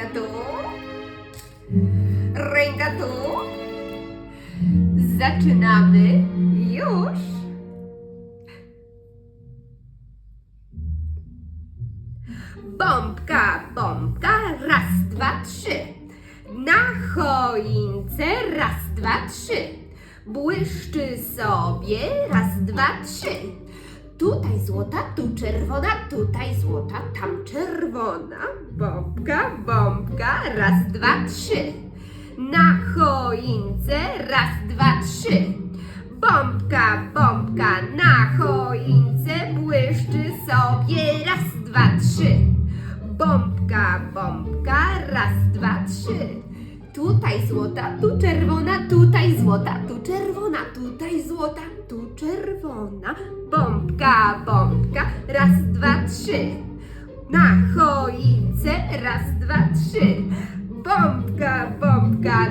Rękatu. Rękatu. Zaczynamy już. Bombka, bombka, raz, dwa, trzy. Na choince, raz, dwa, trzy. Błyszczy sobie, raz, dwa, trzy Tutaj złota, tu czerwona, tutaj złota, tam czerwona. Bombka, bombka, raz, dwa, trzy. Na choince, raz, dwa, trzy. Bombka, bombka, na choince błyszczy sobie, raz, dwa, trzy. Bombka, bombka, raz, dwa, trzy. Tutaj złota, tu czerwona, tutaj złota, czerwona, tutaj złota, tu czerwona. Bombka, bombka, raz, dwa, trzy. Na choince, raz, dwa, trzy. Bombka, bombka.